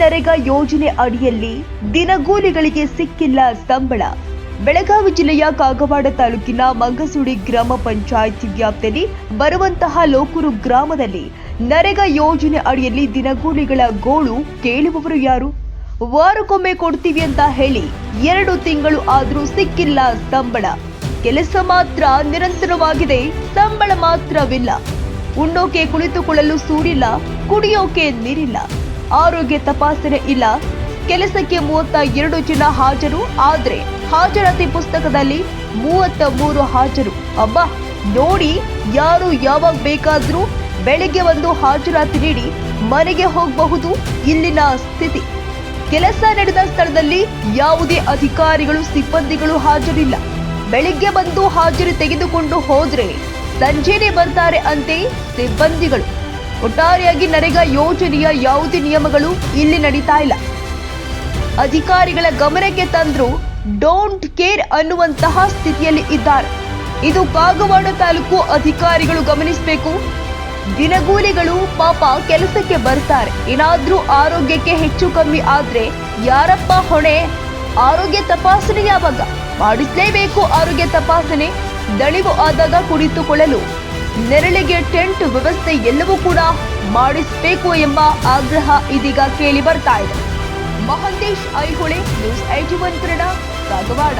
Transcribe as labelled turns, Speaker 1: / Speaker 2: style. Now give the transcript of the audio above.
Speaker 1: ನರೇಗಾ ಯೋಜನೆ ಅಡಿಯಲ್ಲಿ ದಿನಗೂಲಿಗಳಿಗೆ ಸಿಕ್ಕಿಲ್ಲ ಸಂಬಳ. ಬೆಳಗಾವಿ ಜಿಲ್ಲೆಯ ಕಾಗವಾಡ ತಾಲೂಕಿನ ಮಂಗಸೂಡಿ ಗ್ರಾಮ ಪಂಚಾಯಿತಿ ವ್ಯಾಪ್ತಿಯಲ್ಲಿ ಬರುವಂತಹ ಲೋಕೂರು ಗ್ರಾಮದಲ್ಲಿ ನರೇಗಾ ಯೋಜನೆ ಅಡಿಯಲ್ಲಿ ದಿನಗೂಲಿಗಳ ಗೋಳು ಕೇಳುವವರು ಯಾರು? ವಾರಕ್ಕೊಮ್ಮೆ ಕೊಡ್ತೀವಿ ಅಂತ ಹೇಳಿ ಎರಡು ತಿಂಗಳು ಆದರೂ ಸಿಕ್ಕಿಲ್ಲ ಸಂಬಳ. ಕೆಲಸ ಮಾತ್ರ ನಿರಂತರವಾಗಿದೆ, ಸಂಬಳ ಮಾತ್ರವಿಲ್ಲ. ಉಣ್ಣೋಕೆ ಕುಳಿತುಕೊಳ್ಳಲು ಸೂರಿಲ್ಲ, ಕುಡಿಯೋಕೆ ನೀರಿಲ್ಲ. ಆರೋಗ್ಯ ತಪಾಸಣೆ ಇಲ್ಲ. ಕೆಲಸಕ್ಕೆ ಮೂವತ್ತ ಎರಡು ಜನ ಹಾಜರು, ಆದ್ರೆ ಹಾಜರಾತಿ ಪುಸ್ತಕದಲ್ಲಿ ಮೂವತ್ತ ಮೂರು ಹಾಜರು. ಅಬ್ಬ, ನೋಡಿ ಯಾರು ಯಾವಾಗ ಬೇಕಾದ್ರೂ ಬೆಳಿಗ್ಗೆ ಒಂದು ಹಾಜರಾತಿ ನೀಡಿ ಮನೆಗೆ ಹೋಗಬಹುದು ಇಲ್ಲಿನ ಸ್ಥಿತಿ. ಕೆಲಸ ನಡೆದ ಸ್ಥಳದಲ್ಲಿ ಯಾವುದೇ ಅಧಿಕಾರಿಗಳು, ಸಿಬ್ಬಂದಿಗಳು ಹಾಜರಿಲ್ಲ. ಬೆಳಿಗ್ಗೆ ಬಂದು ಹಾಜರಿ ತೆಗೆದುಕೊಂಡು ಹೋದ್ರೆ ಸಂಜೆನೆ ಬರ್ತಾರೆ ಅಂತೆ ಸಿಬ್ಬಂದಿಗಳು. ಒಟ್ಟಾರೆಯಾಗಿ ನರೇಗಾ ಯೋಜನೆಯ ಯಾವುದೇ ನಿಯಮಗಳು ಇಲ್ಲಿ ನಡೀತಾ ಇಲ್ಲ. ಅಧಿಕಾರಿಗಳ ಗಮನಕ್ಕೆ ತಂದ್ರು ಡೋಂಟ್ ಕೇರ್ ಅನ್ನುವಂತಹ ಸ್ಥಿತಿಯಲ್ಲಿ ಇದ್ದಾರೆ. ಇದು ಕಾಗವಾಡ ತಾಲೂಕು ಅಧಿಕಾರಿಗಳು ಗಮನಿಸಬೇಕು. ದಿನಗೂಲಿಗಳು ಪಾಪ ಕೆಲಸಕ್ಕೆ ಬರ್ತಾರೆ. ಏನಾದ್ರೂ ಆರೋಗ್ಯಕ್ಕೆ ಹೆಚ್ಚು ಕಮ್ಮಿ ಆದ್ರೆ ಯಾರಪ್ಪ ಹೊಣೆ? ಆರೋಗ್ಯ ತಪಾಸಣೆ ಯಾವಾಗ ಮಾಡಿಸ್ಲೇಬೇಕು ಆರೋಗ್ಯ ತಪಾಸಣೆ. ದಣಿವು ಆದಾಗ ಕುಳಿತುಕೊಳ್ಳಲು. ನೆರಳಿಗೆ ಟೆಂಟ್ ವ್ಯವಸ್ಥೆ ಎಲ್ಲವೂ ಕೂಡ ಮಾಡಿಸಬೇಕು ಎಂಬ ಆಗ್ರಹ ಇದೀಗ ಕೇಳಿ ಬರ್ತಾ ಇದೆ. Mahantesh Aihole, news IT one, Kannada Kagawad